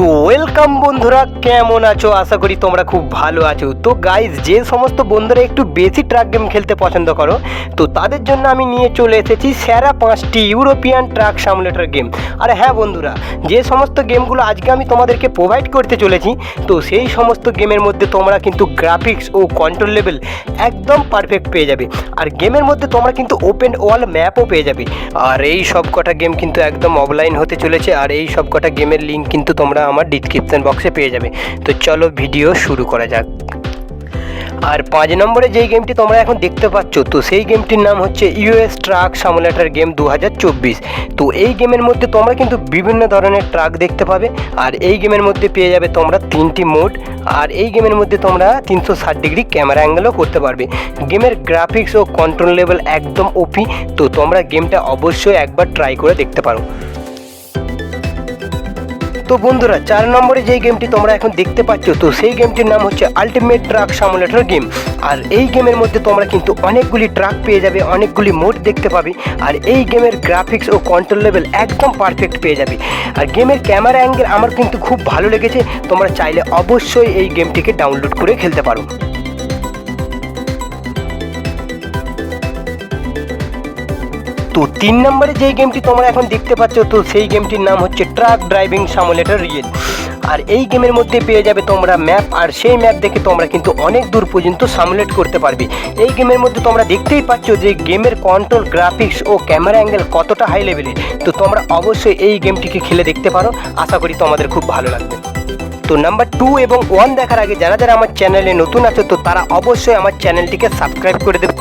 তো ওয়েলকাম বন্ধুরা, কেমন আছো? আশা করি তোমরা খুব ভালো আছো। তো গাইজ যে সমস্ত বন্ধুরা একটু বেশি ট্রাক গেম খেলতে পছন্দ করো, তো তাদের জন্য আমি নিয়ে চলে এসেছি সেরা পাঁচটি ইউরোপিয়ান ট্রাক সামুলেটর গেম আর হ্যাঁ বন্ধুরা, যে সমস্ত গেমগুলো আজকে আমি তোমাদেরকে প্রোভাইড করতে চলেছি, তো সেই সমস্ত গেমের মধ্যে তোমরা কিন্তু গ্রাফিক্স ও কন্ট্রোল লেভেল একদম পারফেক্ট পেয়ে যাবে। আর গেমের মধ্যে তোমরা কিন্তু ওপেন ওয়াল ম্যাপও পেয়ে যাবে। আর এই সব কটা গেম কিন্তু একদম অফলাইন হতে চলেছে, আর এই সব কটা গেমের লিঙ্ক কিন্তু তোমরা আমার ডিসক্রিপশন বক্সে পেয়ে যাবে। তো চলো ভিডিও শুরু করা যাক। আর পাঁচ নম্বরে যেই গেমটি তোমরা এখন দেখতে পাচ্ছ, তো সেই গেমটির নাম হচ্ছে ইউএস ট্রাক সামুলেটার গেম দু হাজার চব্বিশ। তো এই গেমের মধ্যে তোমরা কিন্তু বিভিন্ন ধরনের ট্রাক দেখতে পাবে, আর এই গেমের মধ্যে পেয়ে যাবে তোমরা তিনটি মোড আর এই গেমের মধ্যে তোমরা তিনশো ষাট ডিগ্রি ক্যামেরা অ্যাঙ্গেলও করতে পারবে। গেমের গ্রাফিক্স ও কন্ট্রোল লেভেল একদম ওপি তো তোমরা গেমটা অবশ্যই একবার ট্রাই করে দেখতে পারো। তো বন্ধুরা, চার নম্বরে যেই গেমটি তোমরা এখন দেখতে পাচ্ছ, তো সেই গেমটির নাম হচ্ছে আলটিমেট ট্রাক সামুলেটর গেম আর এই গেমের মধ্যে তোমরা কিন্তু অনেকগুলি ট্রাক পেয়ে যাবে, অনেকগুলি মোড দেখতে পাবে, আর এই গেমের গ্রাফিক্স ও কন্ট্রোল লেভেল একদম পারফেক্ট পেয়ে যাবে। আর গেমের ক্যামেরা অ্যাঙ্গেল আমার কিন্তু খুব ভালো লেগেছে, তোমরা চাইলে অবশ্যই এই গেমটিকে ডাউনলোড করে খেলতে পারো। তো তিন নম্বরে যেই গেমটি তোমরা এখন দেখতে পাচ্ছ, তো সেই গেমটির নাম হচ্ছে ট্রাক ড্রাইভিং সামুলেটর রিয়েল আর এই গেমের মধ্যে পেয়ে যাবে তোমরা ম্যাপ আর সেই ম্যাপ দেখে তোমরা কিন্তু অনেক দূর পর্যন্ত সামুলেট করতে পারবে। এই গেমের মধ্যে তোমরা দেখতেই পাচ্ছ যে গেমের কন্ট্রোল গ্রাফিক্স ও ক্যামেরা অ্যাঙ্গেল কতটা হাই লেভেলের তো তোমরা অবশ্যই এই গেমটিকে খেলে দেখতে পারো। আশা করি তোমাদের খুব ভালো লাগবে। তো নাম্বার টু এবং ওয়ান দেখার আগে যারা যারা আমার চ্যানেলে নতুন আছে, তো তারা অবশ্যই আমার চ্যানেলটিকে সাবস্ক্রাইব করে দেবে।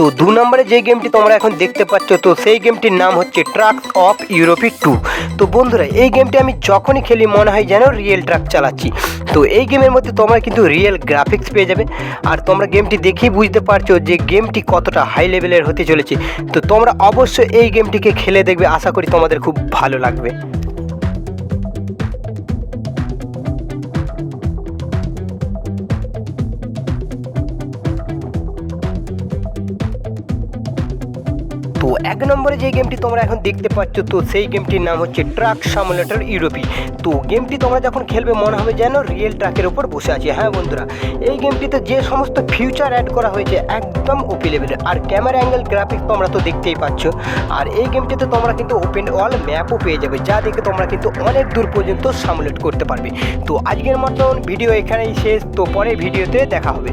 তো দু নম্বরে যে গেমটি তোমরা এখন দেখতে পাচ্ছ, তো সেই গেমটির নাম হচ্ছে ট্রাকস অফ ইউরোপি টু তো বন্ধুরা, এই গেমটি আমি যখনই খেলি, মনে হয় যেন রিয়েল ট্রাক চালাচ্ছি। তো এই গেমের মধ্যে তোমরা কিন্তু রিয়েল গ্রাফিক্স পেয়ে যাবে। আর তোমরা গেমটি দেখেই বুঝতে পারছ যে গেমটি কতটা হাই লেভেলের হতে চলেছে। তো তোমরা অবশ্যই এই গেমটিকে খেলে দেখবে। আশা করি তোমাদের খুব ভালো লাগবে। তো এক নম্বরে যে গেমটি তোমরা এখন দেখতে পাচ্ছ, তো সেই গেমটির নাম হচ্ছে ট্রাক সামুলেটর ইউরোপি তো গেমটি তোমরা যখন খেলবে, মনে হবে যেন রিয়েল ট্রাকের উপর বসে আছে। হ্যাঁ বন্ধুরা, এই গেমটিতে যে সমস্ত ফিউচার অ্যাড করা হয়েছে, একদম ওপি লেভেলের আর ক্যামেরা অ্যাঙ্গেল গ্রাফিক্স তোমরা তো দেখতেই পাচ্ছ। আর এই গেমটিতে তোমরা কিন্তু ওপেন অল ম্যাপও পেয়ে যাবে, যা দেখে তোমরা কিন্তু অনেক দূর পর্যন্ত সামুলেট করতে পারবে। তো আজকের মতন ভিডিও এখানেই শেষ। তো পরে ভিডিওতে দেখা হবে।